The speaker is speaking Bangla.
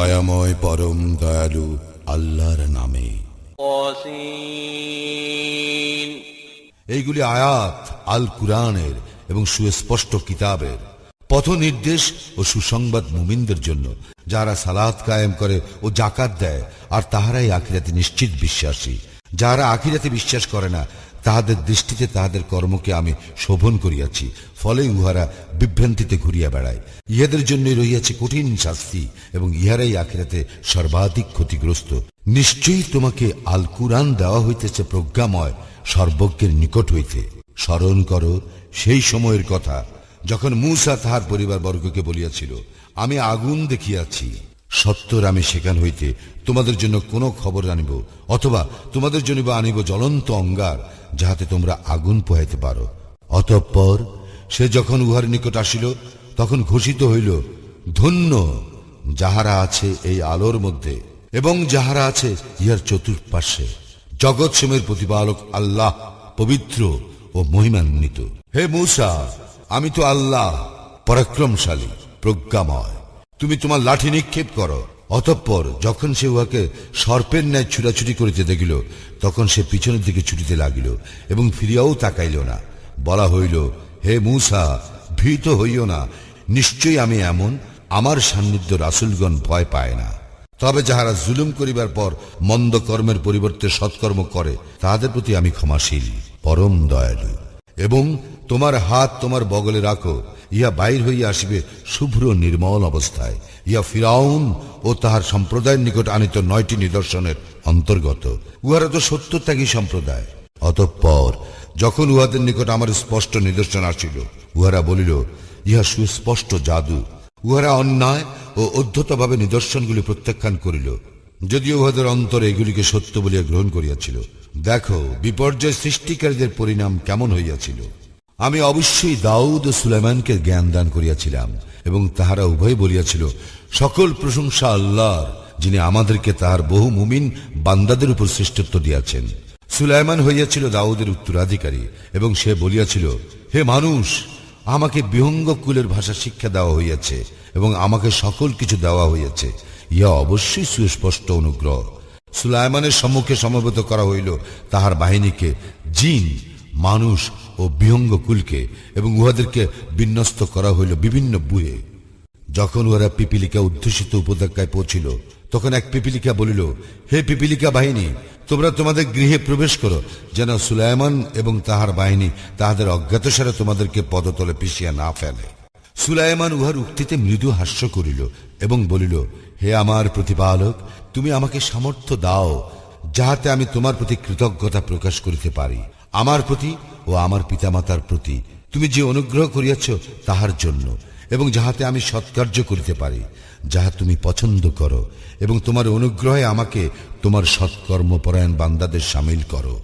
দয়াময় পরম দয়ালু আল্লাহর নামে। এইগুলি আয়াত আল কুরআনের এবং সুস্পষ্ট কিতাবের পথ নির্দেশ ও সুসংবাদ মুমিনদের জন্য যারা সালাত কায়েম করে ও জাকাত দেয় আর তাহারাই আখিরাতে নিশ্চিত বিশ্বাসী। যারা আখিরাতে বিশ্বাস করে না তাহাদের দৃষ্টিতে তাহাদের কর্মকে আমি শোভন করিয়াছি, ফলে উহারা বিভ্রান্তিতে ঘুরিয়া বেড়ায়। ইহাদের জন্যই রহিয়াছে কঠিন শাস্তি, এবং ইহারাই আখিরাতে সর্বাধিক ক্ষতিগ্রস্ত। নিশ্চয়ই তোমাকে আল কুরআন দেওয়া হইতেছে প্রজ্ঞাময়, সর্বজ্ঞের নিকট হইতে। স্মরণ করো, সেই সময়ের কথা, যখন মূসা তাহার পরিবার বর্গকে বলিয়াছিল, আমি আগুন দেখিয়াছি, সত্তর আমি সেখান হইতে তোমাদের জন্য কোনো খবর আনিব, অথবা তোমাদের জন্য আনিব জ্বলন্ত অঙ্গার যাহাতে তোমরা আগুন পোহাইতে পারো। অতঃপর সে যখন উহার নিকট আসিল, তখন ঘোষিত হইল, ধন্য যাহারা আছে এই আলোর মধ্যে এবং যাহারা আছে ইহার চতুর্পাশে জগৎ সেমের প্রতিপালক আল্লাহ পবিত্র ও মহিমান্বিত। হে মূসা, আমি তো আল্লাহ পরাক্রমশালী, প্রজ্ঞাময়। তুমি তোমার লাঠি নিক্ষেপ করো। অতঃপর যখন সে উহাকে সর্পের ন্যায় ছুটাছুটি করিতে দেখিল, তখন সে পিছনের দিকে ছুটিতে লাগিল এবং ফিরিয়াও তাকাইল না। বলা হইল, হে মূসা, ভীত হইও না, নিশ্চয়ই আমি এমন, আমার সান্নিধ্য রাসুলগণ ভয় পায় না। তবে যাহারা জুলুম করিবার পর মন্দ কর্মের পরিবর্তে সৎকর্ম করে, তাহাদের প্রতি আমি ক্ষমাশীল, পরম দয়ালু। এবং তোমার হাত তোমার বগলে রাখো, ইহা বাইর হইয়া আসিবে শুভ্র নির্মল অবস্থায়। ইহা ফিরাউন ও তাহার সম্প্রদায়ের নিকট আনিত নয়টি নিদর্শনের অন্তর্গত। উহারা তো সত্যত্যাগী সম্প্রদায়। অতঃপর যখন উহাদের নিকট আমার স্পষ্ট নিদর্শন আসিল, উহারা বলিল, ইহা সুস্পষ্ট জাদু। উহারা অন্যায় ও অধ্যতভাবে নিদর্শনগুলি প্রত্যাখ্যান করিল। যদিও উহাদের অন্তরে এগুলিকে সত্য বলিয়া গ্রহণ করিয়াছিল, দেখো, বিপর্যয় সৃষ্টিকারীদের পরিণাম কেমন হইয়াছিল। আমি অবশ্যই দাউদ ও সুলাইমানকে জ্ঞান দান করিয়াছিলাম, এবং তাহারা উভয় বলিয়াছিল, সকল প্রশংসা আল্লাহর, যিনি আমাদেরকে তাহার বহু মুমিন বান্দাদের উপর শ্রেষ্ঠত্ব দিয়াছেন। সুলাইমান হইয়াছিল দাউদের উত্তরাধিকারী, এবং সে বলিয়াছিল, হে মানুষ, আমাকে বিহঙ্গ কুলের ভাষা শিক্ষা দেওয়া হইয়াছে, এবং আমাকে সকল কিছু দেওয়া হইয়াছে। ইহা অবশ্যই সুস্পষ্ট অনুগ্রহ। সুলাইমানের সম্মুখে সমবেত করা হইল তাহার বাহিনীকে জিন, মানুষ ও বিহঙ্গ কুলকে এবং উহাদেরকে বিন্যস্ত করা হইল বিভিন্ন বুয়ে। যখন উহারা পিপিলিকা উদ্ধুষিত উপত্যকায় পৌঁছিল, তখন এক পিপিলিকা বলিল, হে পিপিলিকা বাহিনী, তোমরা তোমাদের গৃহে প্রবেশ করো, যেন সুলাইমান এবং তাহার বাহিনী তাহাদের অজ্ঞাতসারে তোমাদেরকে পদতলে পিছিয়ে না ফেলে। সুলাইমান উহার উক্তিতে মৃদু হাস্য করিল এবং বলিল, হে আমার প্রতিপালক, তুমি আমাকে সামর্থ্য দাও, যাহাতে আমি তোমার প্রতি কৃতজ্ঞতা প্রকাশ করিতে পারি। আমার প্রতি ও আমার পিতামাতার প্রতি তুমি যে অনুগ্রহ করিয়াছ তাহার জন্য, এবং যাহাতে আমি সৎকার্য করিতে পারি, যাহা তুমি পছন্দ করো, এবং তোমার অনুগ্রহে আমাকে তোমার সৎকর্মপরায়ণ বান্দাদের সামিল করো।